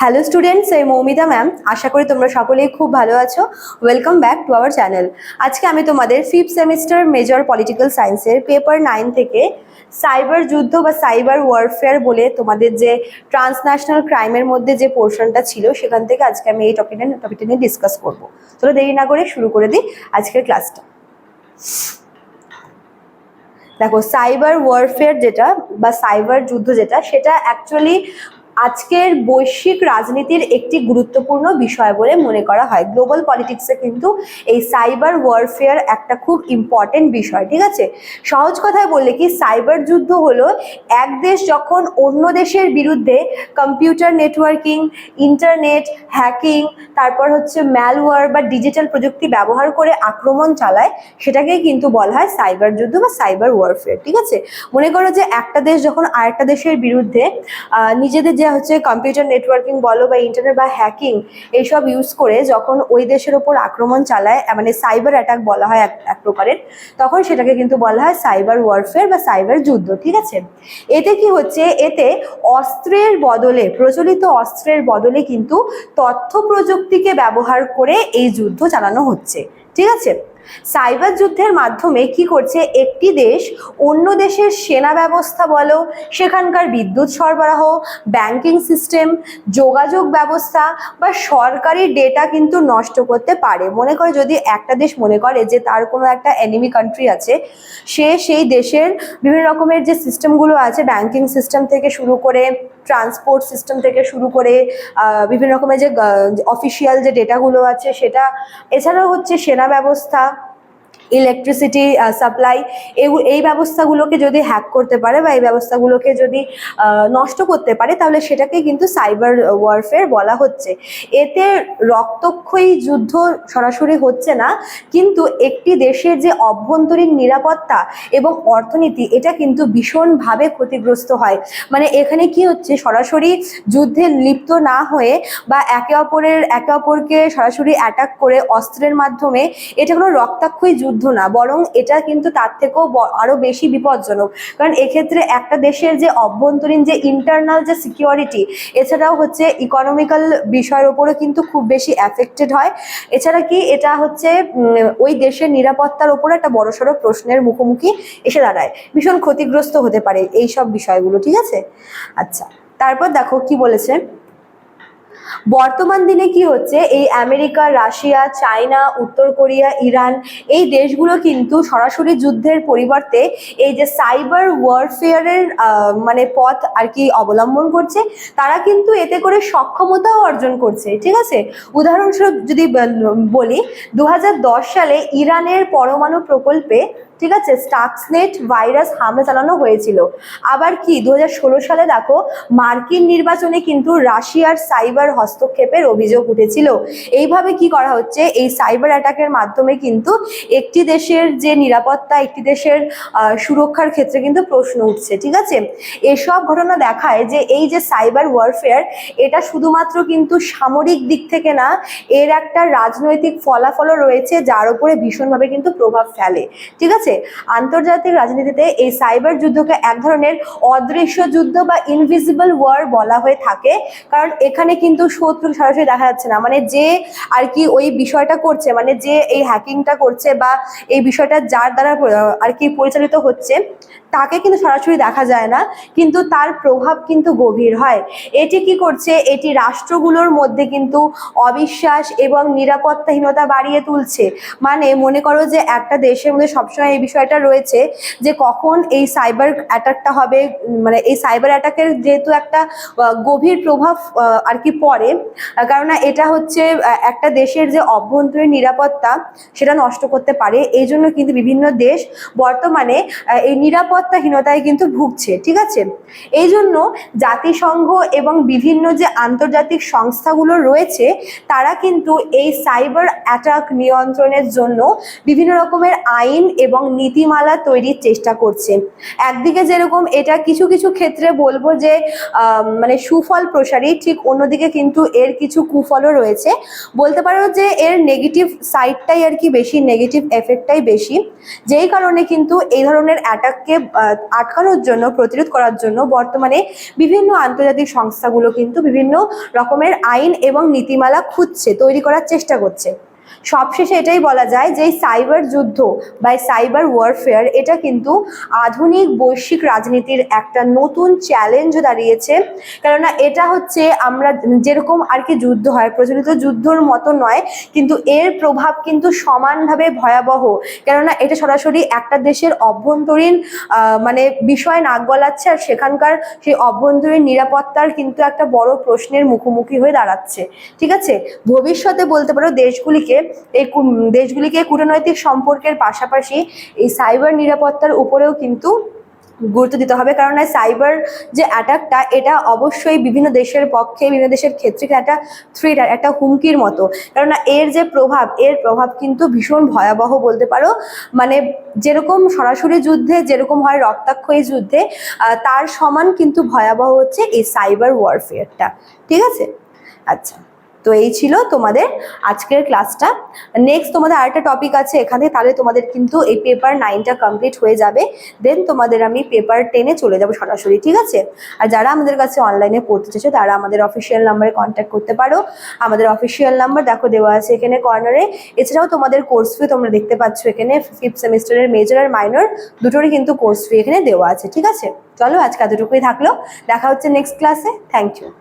Hello students এই Moumita ma'am আশা করি তোমরা সকলেই খুব ভালো আছো। Welcome back to our channel আজকে আমি তোমাদের ফিফথ সেমিস্টার মেজর পলিটিক্যাল সায়েন্সের পেপার নাইন থেকে সাইবার যুদ্ধ বা সাইবার ওয়ারফেয়ার বলে তোমাদের যে ট্রান্সন্যাশনাল ক্রাইমের মধ্যে যে পোর্শনটা ছিল, সেখান থেকে আজকে আমি এই টপিকটা টপিকটা নিয়ে ডিসকাস করব। চলো দেরি না করে শুরু করে দিই আজকের ক্লাসটা দেখো সাইবার ওয়ারফেয়ার যেটা বা সাইবার যুদ্ধ যেটা, সেটা অ্যাকচুয়ালি আজকের বৈশ্বিক রাজনীতির একটি গুরুত্বপূর্ণ বিষয় বলে মনে করা হয়। গ্লোবাল পলিটিক্সে কিন্তু এই সাইবার ওয়ারফেয়ার একটা খুব ইম্পর্টেন্ট বিষয়, ঠিক আছে? সহজ কথায় বললে কি সাইবার যুদ্ধ হলো এক দেশ যখন অন্য দেশের বিরুদ্ধে কম্পিউটার নেটওয়ার্কিং ইন্টারনেট হ্যাকিং তারপর হচ্ছে ম্যালওয়ার বা ডিজিটাল প্রযুক্তি ব্যবহার করে আক্রমণ চালায়, সেটাকেই কিন্তু বলা হয় সাইবার যুদ্ধ বা সাইবার ওয়ারফেয়ার ঠিক আছে? মনে করো যে একটা দেশ যখন আরেকটা দেশের বিরুদ্ধে নিজেদের যে হচ্ছে কম্পিউটার নেটওয়ার্কিং বলো বা ইন্টারনেট বা হ্যাকিং এইসব ইউজ করে যখন ওই দেশের ওপর আক্রমণ চালায় মানে সাইবার অ্যাটাক বলা হয় এক প্রকারের, তখন সেটাকে কিন্তু বলা হয় সাইবার ওয়ারফেয়ার বা সাইবার যুদ্ধ, ঠিক আছে? এতে কি হচ্ছে? এতে অস্ত্রের বদলে, প্রচলিত অস্ত্রের বদলে কিন্তু তথ্য প্রযুক্তিকে ব্যবহার করে এই যুদ্ধ চালানো হচ্ছে, ঠিক আছে? সাইবার যুদ্ধের মাধ্যমে কি করছে একটি দেশ, অন্য দেশের সেনা ব্যবস্থা বলো, সেখানকার বিদ্যুৎ সরবরাহ ব্যাংকিং সিস্টেম যোগাযোগ ব্যবস্থা বা সরকারি ডেটা কিন্তু নষ্ট করতে পারে। মনে করে যদি একটা দেশ মনে করে যে তার কোনো একটা এনিমি কান্ট্রি আছে, সে সেই দেশের বিভিন্ন রকমের যে সিস্টেমগুলো আছে ব্যাংকিং সিস্টেম থেকে শুরু করে ট্রান্সপোর্ট সিস্টেম থেকে শুরু করে বিভিন্ন রকমের যে অফিসিয়াল যে ডেটাগুলো আছে, সেটা, এছাড়াও হচ্ছে সেনা ব্যবস্থা ইলেকট্রিসিটি সাপ্লাই এই ব্যবস্থাগুলোকে যদি হ্যাক করতে পারে বা এই ব্যবস্থাগুলোকে যদি নষ্ট করতে পারে, তাহলে সেটাকে কিন্তু সাইবার ওয়ারফেয়ার বলা হচ্ছে। এতে রক্তক্ষয়ী যুদ্ধ সরাসরি হচ্ছে না, কিন্তু একটি দেশের যে অভ্যন্তরীণ নিরাপত্তা এবং অর্থনীতি, এটা কিন্তু ভীষণভাবে ক্ষতিগ্রস্ত হয়। মানে এখানে কি হচ্ছে, সরাসরি যুদ্ধে লিপ্ত না হয়ে বা একে অপরের, একে অপরকে সরাসরি অ্যাটাক করে অস্ত্রের মাধ্যমে, এটা কোনো রক্তাক্ষয়ী না, বরং এটা কিন্তু তার থেকেও ব- আরও বেশি বিপজ্জনক। কারণ এক্ষেত্রে একটা দেশের যে অভ্যন্তরীণ যে ইন্টারনাল যে সিকিউরিটি এছাড়াও হচ্ছে ইকোনমিক্যাল বিষয়ের ওপরও কিন্তু খুব বেশি অ্যাফেক্টেড হয়। এছাড়া কি এটা হচ্ছে ওই দেশের নিরাপত্তার ওপর একটা বড়সড় প্রশ্নের মুখোমুখি এসে দাঁড়ায়। ভীষণ ক্ষতিগ্রস্ত হতে পারে এই সব বিষয়গুলো, ঠিক আছে? আচ্ছা তারপর দেখো কি বলেছে। বর্তমান দিনে কি হচ্ছে? এই আমেরিকা, রাশিয়া, চায়না, উত্তর কোরিয়া, ইরান এই দেশগুলো কিন্তু সরাসরি যুদ্ধের পরিবর্তে এই যে সাইবার ওয়ারফেয়ারের মানে পথ আর কি অবলম্বন করছে, তারা কিন্তু এতে করে সক্ষমতাও অর্জন করছে, ঠিক আছে? উদাহরণস্বরূপ যদি বলি দু হাজার দশ সালে ইরানের পরমাণু প্রকল্পে ঠিক আছে? স্টাক্সনেট ভাইরাস হামলা চালানো হয়েছিল। আবার কি? দু হাজার ষোলো সালে দেখো, মার্কিন নির্বাচনে কিন্তু রাশিয়ার সাইবার হস্তক্ষেপের অভিযোগ উঠেছিল। এইভাবে কি করা হচ্ছে? এই সাইবার অ্যাটাকের মাধ্যমে কিন্তু একটি দেশের যে নিরাপত্তা, একটি দেশের সুরক্ষার ক্ষেত্রে কিন্তু প্রশ্ন উঠছে, ঠিক আছে? এসব ঘটনা দেখায় যে এই যে সাইবার ওয়ারফেয়ার, এটা শুধুমাত্র কিন্তু সামরিক দিক থেকে না, এর একটা রাজনৈতিক ফলাফলও রয়েছে, যার উপরে ভীষণভাবে কিন্তু প্রভাব ফেলে, ঠিক আছে? আন্তর্জাতিক রাজনীতিতে এই সাইবার যুদ্ধকে এক ধরনের অদৃশ্য যুদ্ধ বা ইনভিজিবল ওয়ার বলা হয়ে থাকে। কারণ এখানে কিন্তু শত্রু সরাসরি দেখা যাচ্ছে না। মানে যে আর কি ওই বিষয়টা করছে মানে যে এই হ্যাকিংটা করছে বা এই বিষয়টা যার দ্বারা আর কি পরিচালিত হচ্ছে তাকে কিন্তু সরাসরি দেখা যায় না, কিন্তু তার প্রভাব কিন্তু গভীর হয়। এটি কি করছে? এটি রাষ্ট্রগুলোর মধ্যে কিন্তু অবিশ্বাস এবং নিরাপত্তাহীনতা বাড়িয়ে তুলছে। মানে মনে করো যে একটা দেশের মধ্যে সবসময় এই বিষয়টা রয়েছে যে কখন এই সাইবার অ্যাটাকটা হবে মানে এই সাইবার অ্যাটাকের যেহেতু একটা গভীর প্রভাব আর কি পড়ে কারণ এটা হচ্ছে একটা দেশের যে অভ্যন্তরীণ নিরাপত্তা সেটা নষ্ট করতে পারে। এই জন্য কিন্তু বিভিন্ন দেশ বর্তমানে এই এই নিরাপত্তাহীনতায় কিন্তু ভুগছে, ঠিক আছে? এই জন্য জাতিসংঘ এবং বিভিন্ন যে আন্তর্জাতিক সংস্থাগুলো রয়েছে, তারা কিন্তু এই সাইবার অ্যাটাক নিয়ন্ত্রণের জন্য বিভিন্ন রকমের আইন এবং নীতিমালা তৈরির চেষ্টা করছে। একদিকে যেরকম এটা কিছু কিছু ক্ষেত্রে বলব যে মানে সুফল প্রসারী, ঠিক অন্যদিকে কিন্তু এর কিছু কুফলও রয়েছে। বলতে পারো যে এর নেগেটিভ সাইডটাই আর কি বেশি নেগেটিভ এফেক্টটাই বেশি। যেই কারণে কিন্তু এই ধরনের অ্যাটাককে আটকানোর জন্য, প্রতিরোধ করার জন্য বর্তমানে বিভিন্ন আন্তর্জাতিক সংস্থাগুলো কিন্তু বিভিন্ন রকমের আইন এবং নীতিমালা খুঁজছে, তৈরি করার চেষ্টা করছে। সবশেষে এটাই বলা যায় যে সাইবার যুদ্ধ বা সাইবার ওয়ারফেয়ার এটা কিন্তু আধুনিক বৈশ্বিক রাজনীতির একটা নতুন চ্যালেঞ্জ দাঁড়িয়েছে। কেননা এটা হচ্ছে আমরা যেরকম আর কি যুদ্ধ হয়, প্রচলিত যুদ্ধর মতো নয়, কিন্তু এর প্রভাব কিন্তু সমানভাবে ভয়াবহ। কেননা এটা সরাসরি একটা দেশের অভ্যন্তরীণ মানে বিষয় নাক গলাচ্ছে আর সেখানকার সেই অভ্যন্তরীণ নিরাপত্তার কিন্তু একটা বড় প্রশ্নের মুখোমুখি হয়ে দাঁড়াচ্ছে। ঠিক আছে? ভবিষ্যতে বলতে পারো দেশগুলিকে এই দেশগুলিকে কূটনৈতিক সম্পর্কের পাশাপাশি এই সাইবার নিরাপত্তার উপরেও কিন্তু গুরুত্ব দিতে হবে। কারণ সাইবার যে অ্যাটাকটা এটা অবশ্যই বিভিন্ন দেশের পক্ষে, বিভিন্ন দেশের ক্ষেত্রে একটা থ্রেট একটা হুমকির মতো। কেননা এর যে প্রভাব, এর প্রভাব কিন্তু ভীষণ ভয়াবহ বলতে পারো। মানে যেরকম সরাসরি যুদ্ধে, যেরকম হয় রক্তাক্ষয়ী যুদ্ধে তার সমান কিন্তু ভয়াবহ হচ্ছে এই সাইবার ওয়ারফেয়ারটা ঠিক আছে? আচ্ছা। তো এই ছিল তোমাদের আজকের ক্লাসটা নেক্সট তোমাদের আরেকটা টপিক আছে এখানে, তাহলে তোমাদের কিন্তু এই পেপার নাইনটা কমপ্লিট হয়ে যাবে। দেন তোমাদের আমি পেপার টেনে চলে যাব সরাসরি, ঠিক আছে? আর যারা আমাদের কাছে অনলাইনে পড়তে চাইছো, তারা আমাদের অফিসিয়াল নাম্বারে কন্ট্যাক্ট করতে পারো। আমাদের অফিসিয়াল নাম্বার দেখো দেওয়া আছে এখানে কর্নারে এছাড়াও তোমাদের কোর্স ফি তোমরা দেখতে পাচ্ছ এখানে ফিফথ সেমিস্টারের মেজর আর মাইনর দুটোরই কিন্তু কোর্স ফি এখানে দেওয়া আছে, ঠিক আছে? চলো আজকে এতটুকুই থাকল। দেখা হচ্ছে নেক্সট ক্লাসে থ্যাংক ইউ